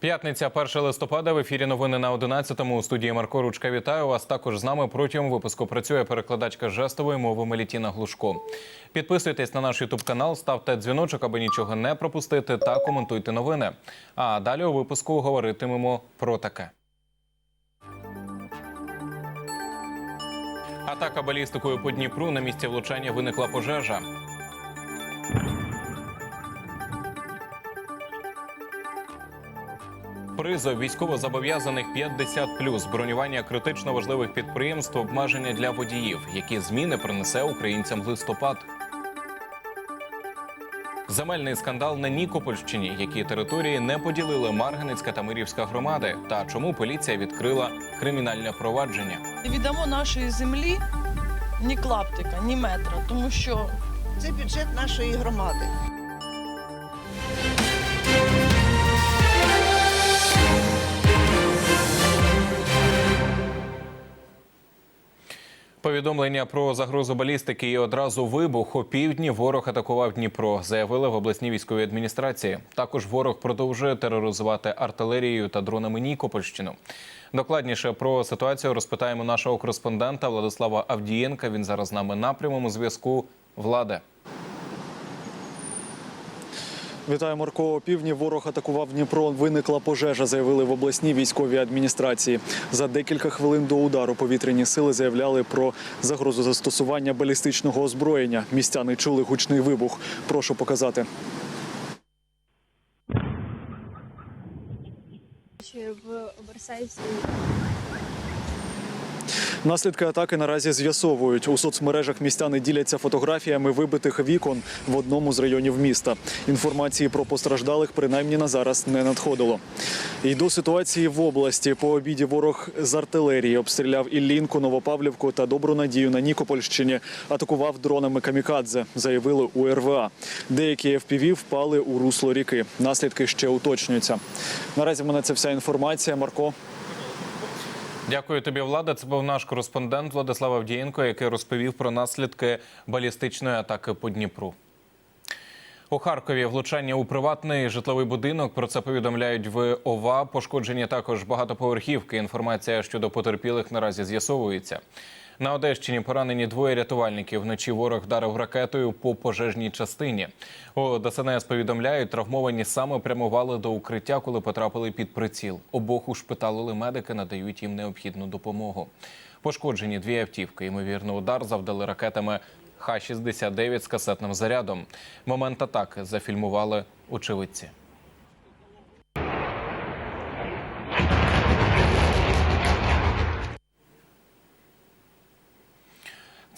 П'ятниця, 1 листопада. В ефірі новини на 11-му. У студії Марко Ручка. Вітаю вас. Також з нами протягом випуску працює перекладачка жестової мови Мелітіна Глушко. Підписуйтесь на наш ютуб канал, ставте дзвіночок, аби нічого не пропустити, та коментуйте новини. А далі у випуску говоритимемо про таке. Атака балістикою по Дніпру на місці влучання виникла пожежа. Призов військовозобов'язаних 50+, бронювання критично важливих підприємств, обмеження для водіїв. Які зміни принесе українцям листопад? Земельний скандал на Нікопольщині, які території не поділили Марганецька та Мирівська громади, та чому поліція відкрила кримінальне провадження. Не віддамо нашої землі ні клаптика, ні метра, тому що Це бюджет нашої громади. Повідомлення про загрозу балістики і одразу вибух у півдні ворог атакував Дніпро. Заявили в обласній військовій адміністрації. Також ворог продовжує тероризувати артилерією та дронами Нікопольщину. Докладніше про ситуацію розпитаємо нашого кореспондента Владислава Авдієнка. Він зараз з нами на прямому зв'язку. Владе. Вітаю, Марко. О півдні ворог атакував Дніпро. Виникла пожежа, заявили в обласній військовій адміністрації. За декілька хвилин до удару повітряні сили заявляли про загрозу застосування балістичного озброєння. Містяни чули гучний вибух. Прошу показати. В Версайсі Наслідки атаки наразі з'ясовують. У соцмережах містяни діляться фотографіями вибитих вікон в одному з районів міста. Інформації про постраждалих принаймні на зараз не надходило. І до ситуації в області по обіді ворог з артилерії обстріляв Іллінку, Новопавлівку та Добру Надію на Нікопольщині. Атакував дронами камікадзе, заявили у РВА. Деякі FPV впали у русло ріки. Наслідки ще уточнюються. Наразі в мене це вся інформація. Марко. Дякую тобі, Влада. Це був наш кореспондент Владислав Авдієнко, який розповів про наслідки балістичної атаки по Дніпру. У Харкові влучання у приватний житловий будинок. Про це повідомляють в ОВА. Пошкоджені також багатоповерхівки. Інформація щодо потерпілих наразі з'ясовується. На Одещині поранені двоє рятувальників. Вночі ворог вдарив ракетою по пожежній частині. У ДСНС повідомляють, травмовані саме прямували до укриття, коли потрапили під приціл. Обох ушпиталили медики, надають їм необхідну допомогу. Пошкоджені дві автівки. Ймовірно, удар завдали ракетами Х-69 з касетним зарядом. Момент атаки зафільмували очевидці.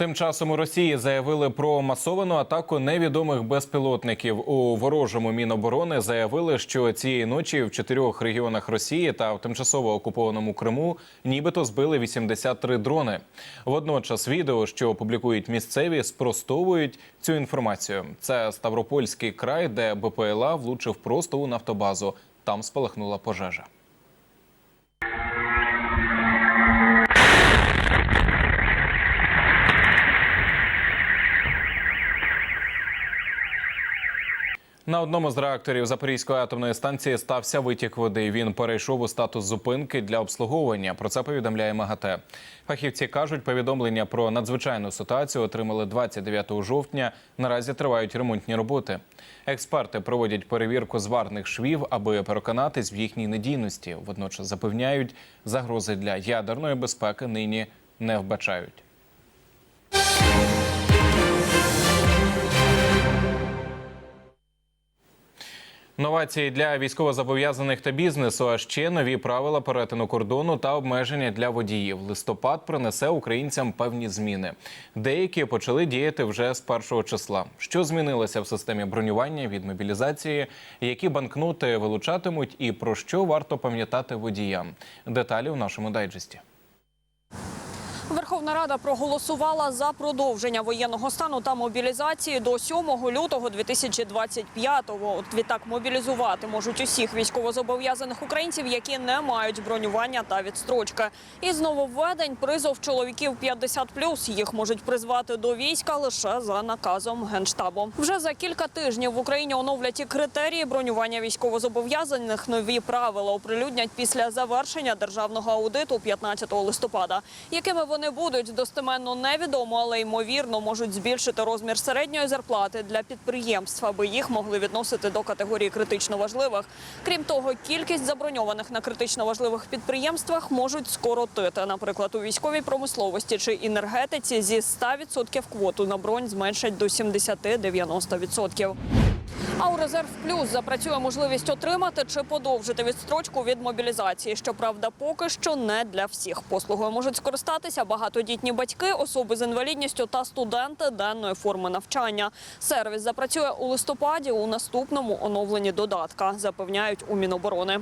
Тим часом у Росії заявили про масовану атаку невідомих безпілотників. У ворожому міноборони заявили, що цієї ночі в чотирьох регіонах Росії та в тимчасово окупованому Криму нібито збили 83 дрони. Водночас відео, що публікують місцеві, спростовують цю інформацію. Це Ставропольський край, де БПЛА влучив просто у нафтобазу. Там спалахнула пожежа. На одному з реакторів Запорізької атомної станції стався витік води. Він перейшов у статус зупинки для обслуговування. Про це повідомляє МАГАТЕ. Фахівці кажуть, повідомлення про надзвичайну ситуацію отримали 29 жовтня. Наразі тривають ремонтні роботи. Експерти проводять перевірку зварних швів, аби переконатись в їхній надійності. Водночас запевняють, загрози для ядерної безпеки нині не вбачають. Новації для військовозобов'язаних та бізнесу, а ще нові правила перетину кордону та обмеження для водіїв. Листопад принесе українцям певні зміни. Деякі почали діяти вже з першого числа. Що змінилося в системі бронювання від мобілізації, які банкноти вилучатимуть, і про що варто пам'ятати водіям? Деталі в нашому дайджесті. Верховна Рада проголосувала за продовження воєнного стану та мобілізації до 7 лютого 2025-го. От відтак мобілізувати можуть усіх військовозобов'язаних українців, які не мають бронювання та відстрочки. Із нововведень призов чоловіків 50+. Їх можуть призвати до війська лише за наказом генштабу. Вже за кілька тижнів в Україні оновлять і критерії бронювання військовозобов'язаних. Нові правила оприлюднять після завершення державного аудиту 15 листопада. Якими вони будуть достеменно невідомо, але ймовірно можуть збільшити розмір середньої зарплати для підприємств, аби їх могли відносити до категорії критично важливих. Крім того, кількість заброньованих на критично важливих підприємствах можуть скоротити. Наприклад, у військовій промисловості чи енергетиці зі 100% квоту на бронь зменшать до 70-90%. А у резерв плюс запрацює можливість отримати чи подовжити відстрочку від мобілізації. Щоправда, поки що не для всіх. Послугою можуть скористатися багатодітні батьки, особи з інвалідністю та студенти денної форми навчання. Сервіс запрацює у листопаді у наступному оновленні додатка, запевняють у Міноборони.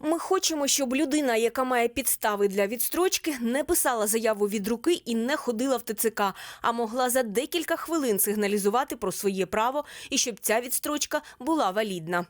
Ми хочемо, щоб людина, яка має підстави для відстрочки, не писала заяву від руки і не ходила в ТЦК, а могла за декілька хвилин сигналізувати про своє право і щоб ця відстрочка була валідна.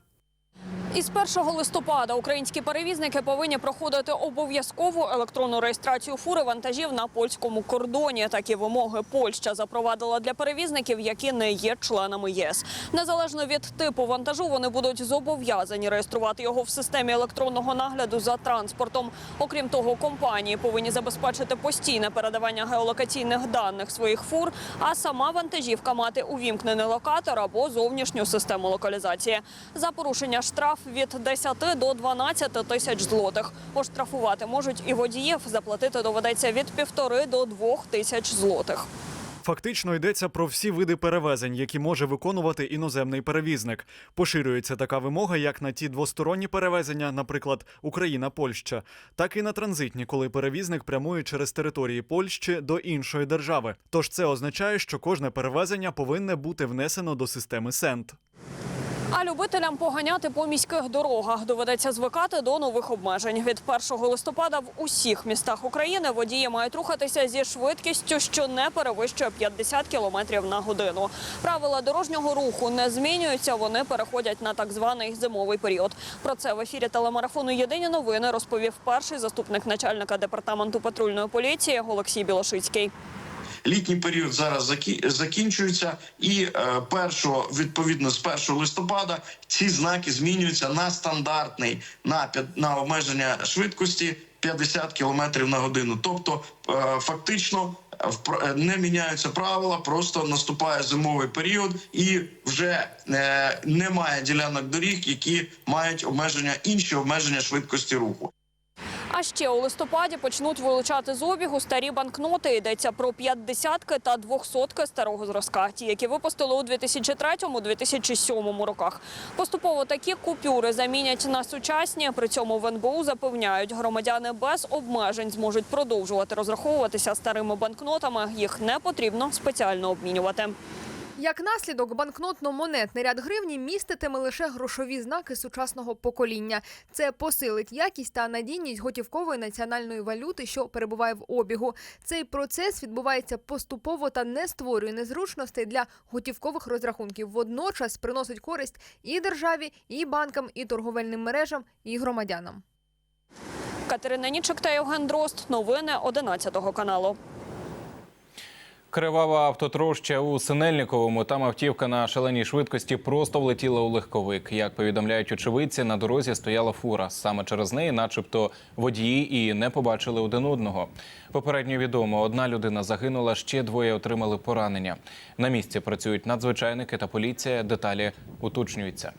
Із 1 листопада українські перевізники повинні проходити обов'язкову електронну реєстрацію фури вантажів на польському кордоні. Такі вимоги Польща запровадила для перевізників, які не є членами ЄС. Незалежно від типу вантажу, вони будуть зобов'язані реєструвати його в системі електронного нагляду за транспортом. Окрім того, компанії повинні забезпечити постійне передавання геолокаційних даних своїх фур, а сама вантажівка мати увімкнений локатор або зовнішню систему локалізації. За порушення штраф від 10 до 12 тисяч злотих. Оштрафувати можуть і водіїв. Заплатити доведеться від півтори до двох тисяч злотих. Фактично йдеться про всі види перевезень, які може виконувати іноземний перевізник. Поширюється така вимога як на ті двосторонні перевезення, наприклад, Україна-Польща, так і на транзитні, коли перевізник прямує через території Польщі до іншої держави. Тож це означає, що кожне перевезення повинне бути внесено до системи СЕНТ. А любителям поганяти по міських дорогах доведеться звикати до нових обмежень. Від 1 листопада в усіх містах України водії мають рухатися зі швидкістю, що не перевищує 50 км на годину. Правила дорожнього руху не змінюються. Вони переходять на так званий зимовий період. Про це в ефірі телемарафону Єдині новини розповів перший заступник начальника департаменту патрульної поліції Олексій Білошицький. Літній період зараз закі- закінчується, і е, першого відповідно з 1 листопада ці знаки змінюються на стандартний на на обмеження швидкості 50 км на годину. Тобто, е, фактично. е, Не міняються правила, просто наступає зимовий період, і вже немає ділянок доріг, які мають обмеження інші обмеження швидкості руху. А ще у листопаді почнуть вилучати з обігу старі банкноти. Йдеться про 50-ки та 200-ки старого зразка, ті, які випустили у 2003-2007 роках. Поступово такі купюри замінять на сучасні. При цьому в НБУ запевняють, громадяни без обмежень зможуть продовжувати розраховуватися старими банкнотами. Їх не потрібно спеціально обмінювати. Як наслідок, банкнотно-монетний ряд гривні міститиме лише грошові знаки сучасного покоління. Це посилить якість та надійність готівкової національної валюти, що перебуває в обігу. Цей процес відбувається поступово та не створює незручностей для готівкових розрахунків. Водночас приносить користь і державі, і банкам, і торговельним мережам, і громадянам. Катерина Нічик та Євген Дрозд. Новини 11 каналу. Кривава автотроща у Синельниковому. Там автівка на шаленій швидкості просто влетіла у легковик. Як повідомляють очевидці, на дорозі стояла фура. Саме через неї, начебто, водії і не побачили один одного. Попередньо відомо, одна людина загинула, ще двоє отримали поранення. На місці працюють надзвичайники та поліція. Деталі уточнюються.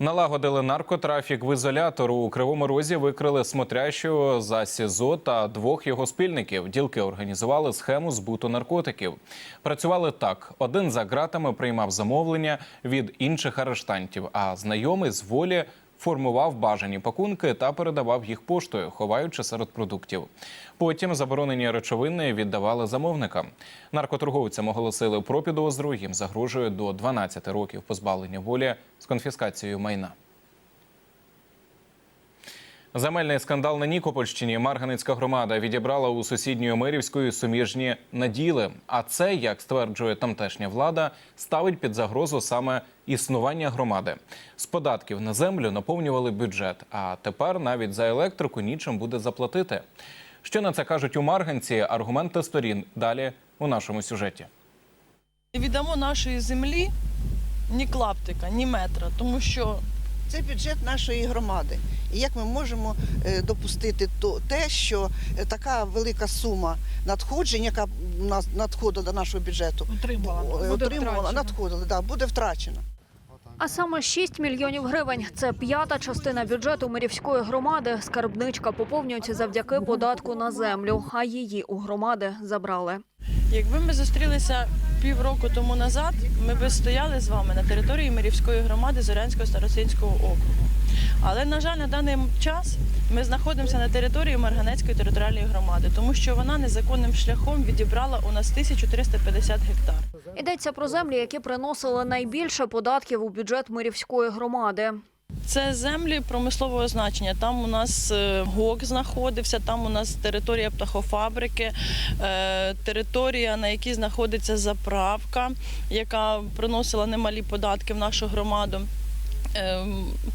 Налагодили наркотрафік в ізолятор. У Кривому Розі викрили смотрящого за СІЗО та двох його спільників. Ділки організували схему збуту наркотиків. Працювали так: один за ґратами приймав замовлення від інших арештантів, а знайомий з волі формував бажані пакунки та передавав їх поштою, ховаючи серед продуктів. Потім заборонені речовини віддавали замовникам. Наркоторговцям оголосили про підозру. Їм загрожує до 12 років позбавлення волі з конфіскацією майна. Земельний скандал на Нікопольщині Марганицька громада відібрала у сусідньої Мирівської суміжні наділи. А це, як стверджує тамтешня влада, ставить під загрозу саме існування громади. З податків на землю наповнювали бюджет, а тепер навіть за електрику нічим буде заплатити. Що на це кажуть у Марганці? Аргументи сторін далі у нашому сюжеті. Не віддамо нашої землі ні клаптика, ні метра, тому що Це бюджет нашої громади. І як ми можемо е, допустити то, те, що е, така велика сума надходжень, яка нас надходила до нашого бюджету, отримала. е, отримувала, надходила, да, буде втрачена. А саме 6 мільйонів гривень – це п'ята частина бюджету Мирівської громади. Скарбничка поповнюється завдяки податку на землю, а її у громади забрали. Якби ми зустрілися півроку тому назад, ми б стояли з вами на території Мирівської громади Зорянського старостинського округу. Але, на жаль, на даний час ми знаходимося на території Марганецької територіальної громади, тому що вона незаконним шляхом відібрала у нас 1350 гектар. Йдеться про землі, які приносили найбільше податків у бюджет Мирівської громади. Це землі промислового значення. Там у нас е, ГОК знаходився, там у нас територія птахофабрики, е, територія, на якій знаходиться заправка, яка приносила немалі податки в нашу громаду. Е,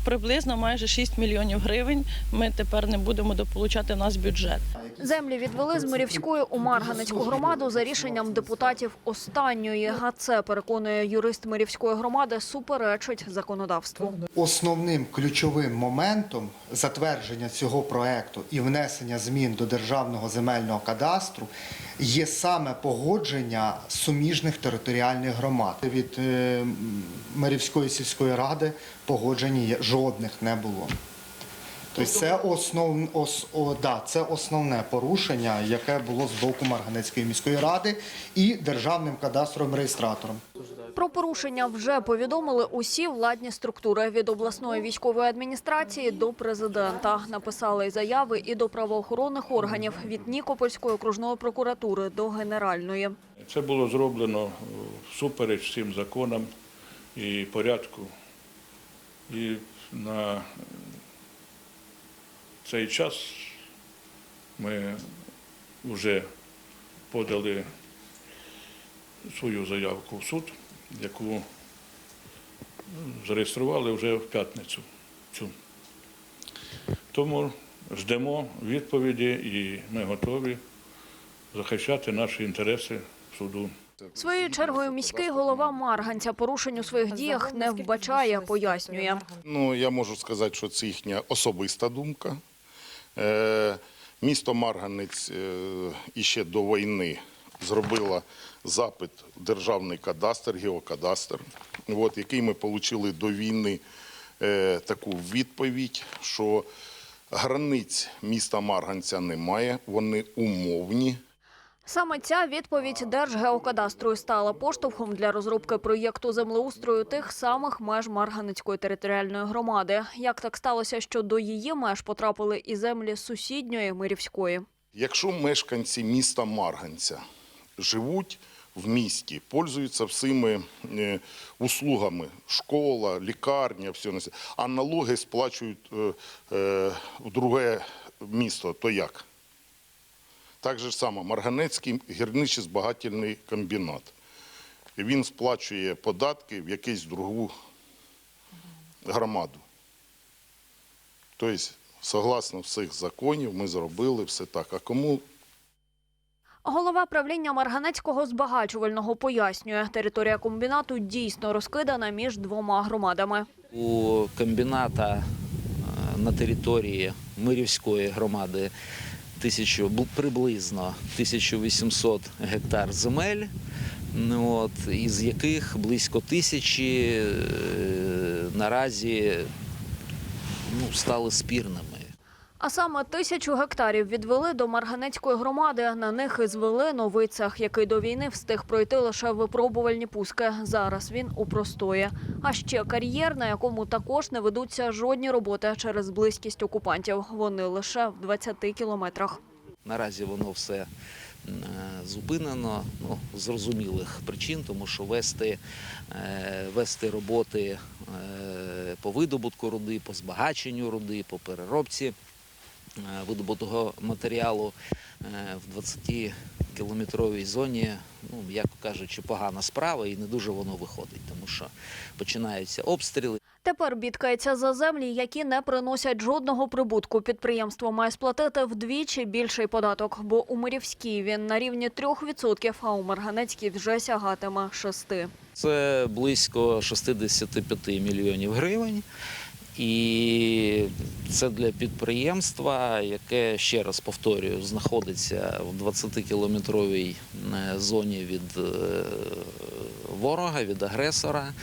Приблизно майже 6 мільйонів гривень ми тепер не будемо дополучати в нас бюджет. Землі відвели з Мирівської у Марганецьку громаду за рішенням депутатів останньої. А це, переконує юрист Мирівської громади, суперечить законодавству. Основним ключовим моментом затвердження цього проекту і внесення змін до державного земельного кадастру є саме погодження суміжних територіальних громад. Від е, Марівської сільської ради погоджень є- жодних не було. Тобто це, основ, ос, о, да, це основне порушення, яке було з боку Марганецької міської ради і державним кадастровим реєстратором. Про порушення вже повідомили усі владні структури від обласної військової адміністрації до президента. Написали заяви і до правоохоронних органів від Нікопольської окружної прокуратури до генеральної. Це було зроблено всупереч всім законам і порядку. І на цей час ми вже подали свою заявку в суд, яку зареєстрували вже в п'ятницю. цю. Тому ждемо відповіді і ми готові захищати наші інтереси в суду. Своєю чергою міський голова Марганця порушень у своїх діях не вбачає, пояснює. Ну, я можу сказати, що це їхня особиста думка. Е, місто Марганець е, іще до війни зробило запит в державний кадастр, геокадастр, от, який ми отримали до війни е, таку відповідь, що границь міста Марганця немає, вони умовні. Саме ця відповідь Держгеокадастру стала поштовхом для розробки проєкту землеустрою тих самих меж Марганецької територіальної громади. Як так сталося, що до її меж потрапили і землі сусідньої Мирівської? Якщо мешканці міста Марганця живуть в місті, пользуються всіми е, услугами, школа, лікарня, все а налоги сплачують е, е, в друге місто, то як? Так же само, Марганецький гірничо-збагательний комбінат. Він сплачує податки в якусь другу громаду. Тобто, согласно всіх законів, ми зробили все так. А кому Голова правління Марганецького збагачувального пояснює, територія комбінату дійсно розкидана між двома громадами. У комбіната е, на території Мирівської громади тисячу, приблизно 1800 гектар земель, ну, от, із яких близько тисячі е, наразі ну, стали спірними. А саме тисячу гектарів відвели до Марганецької громади. На них і звели новий цех, який до війни встиг пройти лише випробувальні пуски. Зараз він у простої. А ще кар'єр, на якому також не ведуться жодні роботи через близькість окупантів. Вони лише в 20 кілометрах. Наразі воно все е, зупинено ну, з зрозумілих причин, тому що вести, е, вести роботи е, по видобутку руди, по збагаченню руди, по переробці видобутого матеріалу е, в 20-кілометровій зоні, ну, як кажучи, погана справа і не дуже воно виходить, тому що починаються обстріли. Тепер бідкається за землі, які не приносять жодного прибутку. Підприємство має сплатити вдвічі більший податок, бо у Мирівській він на рівні 3%, а у Марганецькій вже сягатиме 6%. Це близько 65 мільйонів гривень. І це для підприємства, яке ще раз повторюю, знаходиться в 20-кілометровій е, зоні від е, ворога, від агресора.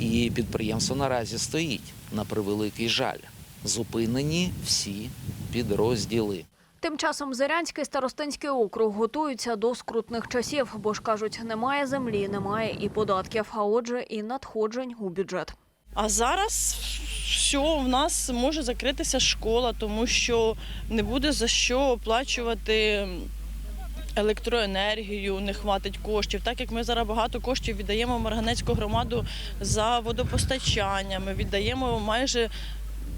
І підприємство наразі стоїть на превеликий жаль. Зупинені всі підрозділи. Тим часом Зирянський старостинський округ готуються до скрутних часів, бо ж кажуть, немає землі, немає і податків, а отже, і надходжень у бюджет. А зараз все, в нас може закритися школа, тому що не буде за що оплачувати електроенергію, не хватить коштів. Так як ми зараз багато коштів віддаємо Марганецьку громаду за водопостачання, ми віддаємо майже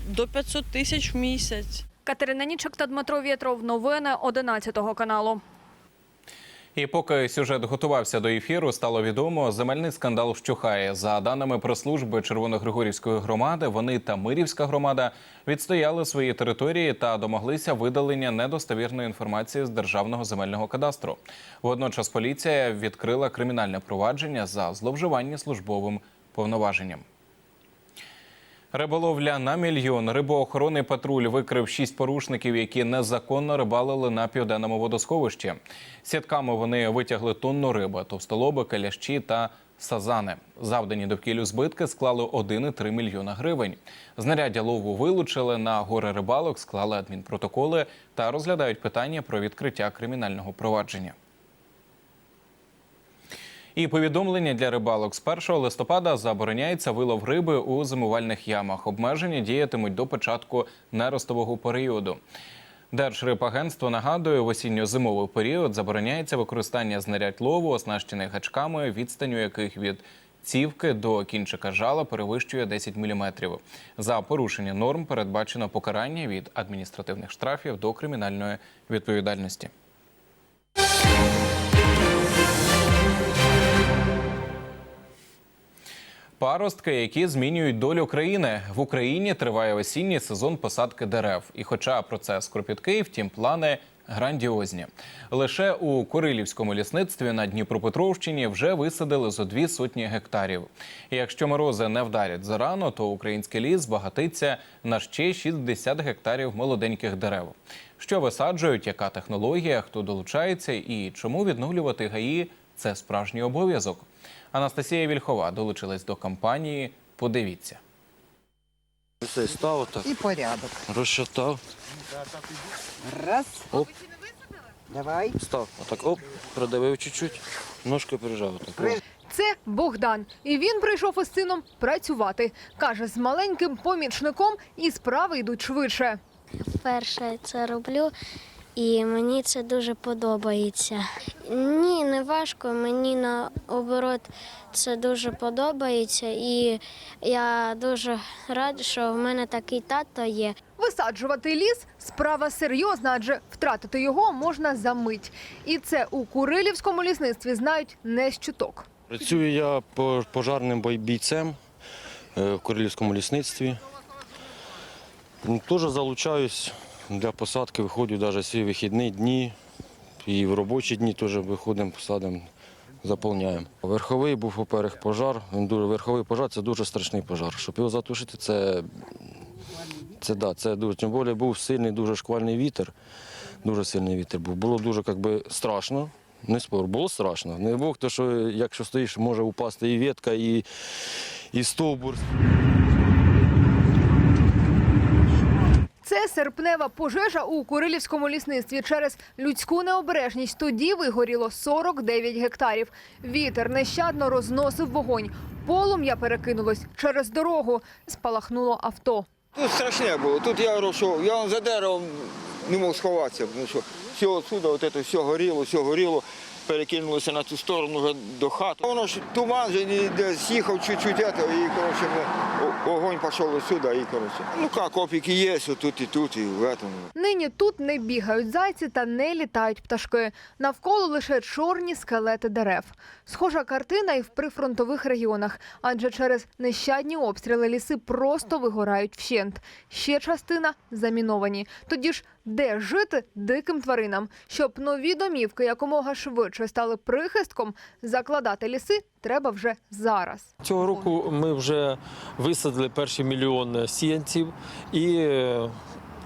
до 500 тисяч в місяць. Катерина Нічок та Дмитро Вєтров. Новини 11 каналу. І поки сюжет готувався до ефіру, стало відомо, земельний скандал вщухає. За даними прес-служби Червоногригорівської громади, вони та Мирівська громада відстояли свої території та домоглися видалення недостовірної інформації з державного земельного кадастру. Водночас поліція відкрила кримінальне провадження за зловживання службовим повноваженням. Риболовля на мільйон. Рибоохоронний патруль викрив шість порушників, які незаконно рибалили на південному водосховищі. Сітками вони витягли тонну риби, товстолоби, калящі та сазани. Завдані довкіллю збитки склали 1,3 мільйона гривень. Знаряддя лову вилучили на горе рибалок, склали адмінпротоколи та розглядають питання про відкриття кримінального провадження. І повідомлення для рибалок з 1 листопада забороняється вилов риби у зимувальних ямах. Обмеження діятимуть до початку неростового періоду. Держрибагентство нагадує, в осінньо-зимовий період забороняється використання знарядь лову, оснащених гачками, відстаню яких від цівки до кінчика жала перевищує 10 мм. За порушення норм передбачено покарання від адміністративних штрафів до кримінальної відповідальності. Паростки, які змінюють долю країни в Україні, триває осінній сезон посадки дерев. І, хоча процес кропіткий, втім плани грандіозні. Лише у Курилівському лісництві на Дніпропетровщині вже висадили зо дві сотні гектарів. І якщо морози не вдарять зарано, то український ліс збагатиться на ще 60 гектарів молоденьких дерев. Що висаджують, яка технологія, хто долучається і чому відновлювати гаї це справжній обов'язок. Анастасія Вільхова долучилась до кампанії. Подивіться. Все, став так, І порядок. розшатав, Раз. Оп. Давай. став. Отак, оп, придавив чуть-чуть, ножкою прижав. Так. Це Богдан, і він прийшов із сином працювати. Каже, з маленьким помічником і справи йдуть швидше. Перше це роблю, і мені це дуже подобається. Ні, не важко. Мені наоборот це дуже подобається, і я дуже рада, що в мене такий тато є. Висаджувати ліс справа серйозна, адже втратити його можна за мить. І це у Курилівському лісництві знають не з чуток. Працюю я по- пожарним бійцем е, в Королівському лісництві. Теж залучаюсь для посадки, виходжу навіть свої вихідні дні. І в робочі дні теж виходимо, посадимо, заповняємо. Верховий був поперег пожар. Він дуже верховий пожар це дуже страшний пожар. Щоб його затушити, це, це, да, це дуже. Тим більше був сильний, дуже шквальний вітер. Дуже сильний вітер був. Було дуже як би, страшно. Не спор, було страшно. Не Бог, то що якщо стоїш, може упасти і ветка, і, і стовбур. Це серпнева пожежа у Курилівському лісництві. Через людську необережність тоді вигоріло 49 гектарів. Вітер нещадно розносив вогонь. Полум'я перекинулось через дорогу. Спалахнуло авто. Тут страшне було. Тут я що я за деревом не мог сховатися, тому що все отсюда, от це все горіло, все горіло. Перекинулося на ту сторону вже до хати. Воно ж туман же де з'їхав чуть-чуть, і коротше, огонь пішов сюди, і коротше. Ну як, опіки є, тут і тут, і в этом. Нині тут не бігають зайці та не літають пташки. Навколо лише чорні скелети дерев. Схожа картина і в прифронтових регіонах, адже через нещадні обстріли ліси просто вигорають вщент. Ще частина заміновані. Тоді ж де жити диким тваринам? Щоб нові домівки якомога швидше стали прихистком, закладати ліси треба вже зараз. Цього року ми вже висадили перший мільйон сіянців і е,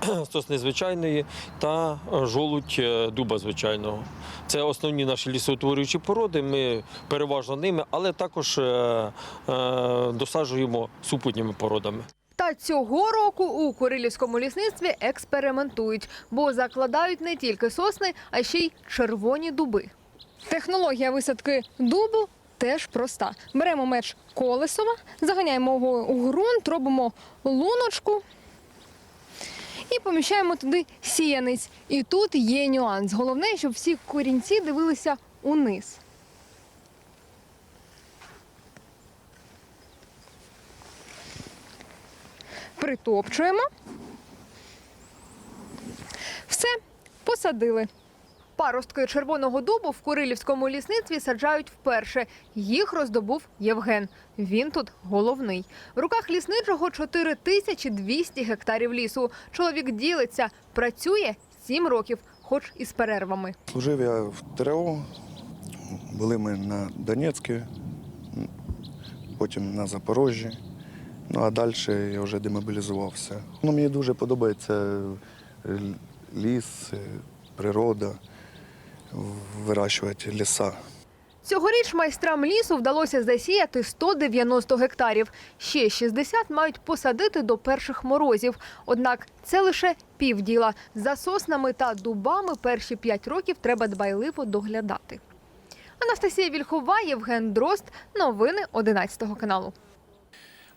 сосни звичайної та жолудь е, дуба звичайного. Це основні наші лісоутворюючі породи. Ми переважно ними, але також е, досаджуємо супутніми породами. Та цього року у Курилівському лісництві експериментують, бо закладають не тільки сосни, а ще й червоні дуби. Технологія висадки дубу теж проста. Беремо меч колесова, заганяємо його у ґрунт, робимо луночку і поміщаємо туди сіянець. І тут є нюанс. Головне, щоб всі корінці дивилися униз. Притопчуємо. Все, посадили. Паростки червоного дубу в Курилівському лісництві саджають вперше. Їх роздобув Євген. Він тут головний. В руках лісничого 4200 гектарів лісу. Чоловік ділиться, працює 7 років, хоч і з перервами. Служив я в ТРО, були ми на Донецьку, потім на Запорожжі. Ну а далі я вже демобілізувався. Ну, мені дуже подобається е, ліс, е, природа, вирощувати ліса. Цьогоріч майстрам лісу вдалося засіяти 190 гектарів. Ще 60 мають посадити до перших морозів. Однак це лише півділа. За соснами та дубами перші 5 років треба дбайливо доглядати. Анастасія Вільхова, Євген Дрозд. Новини 11 каналу.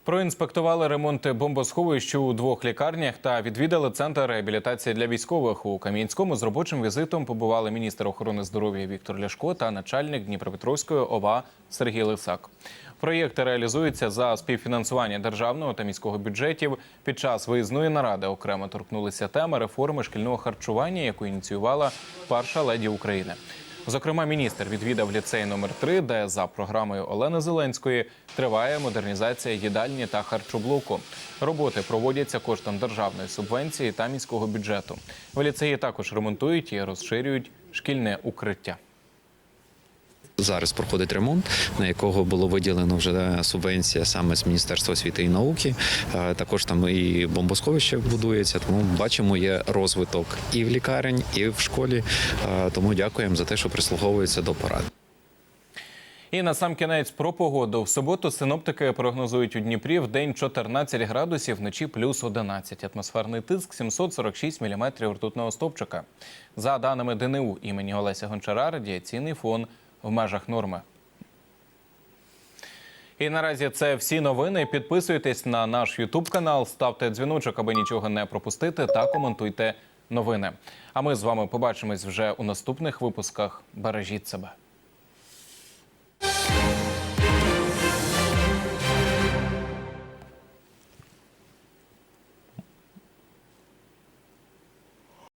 Проінспектували ремонти бомбосховищ у двох лікарнях та відвідали центр реабілітації для військових. У Кам'янському з робочим візитом побували міністр охорони здоров'я Віктор Ляшко та начальник Дніпропетровської ОВА Сергій Лисак. Проєкти реалізуються за співфінансування державного та міського бюджетів. Під час виїзної наради окремо торкнулися теми реформи шкільного харчування, яку ініціювала перша леді України. Зокрема, міністр відвідав ліцей номер 3 де за програмою Олени Зеленської триває модернізація їдальні та харчоблоку. Роботи проводяться коштом державної субвенції та міського бюджету. В ліцеї також ремонтують і розширюють шкільне укриття. Зараз проходить ремонт, на якого було виділено вже субвенція саме з Міністерства освіти і науки. Е, Також там і бомбосховище будується. Тому бачимо, є розвиток і в лікарень, і в школі. Е, Тому дякуємо за те, що прислуговуються до порад. І на сам кінець про погоду. В суботу синоптики прогнозують у Дніпрі в день 14 градусів, вночі плюс 11. Атмосферний тиск 746 міліметрів ртутного стовпчика. За даними ДНУ імені Олеся Гончара, радіаційний фон в межах норми. І наразі це всі новини. Підписуйтесь на наш Ютуб канал, ставте дзвіночок, аби нічого не пропустити, та коментуйте новини. А ми з вами побачимось вже у наступних випусках. Бережіть себе.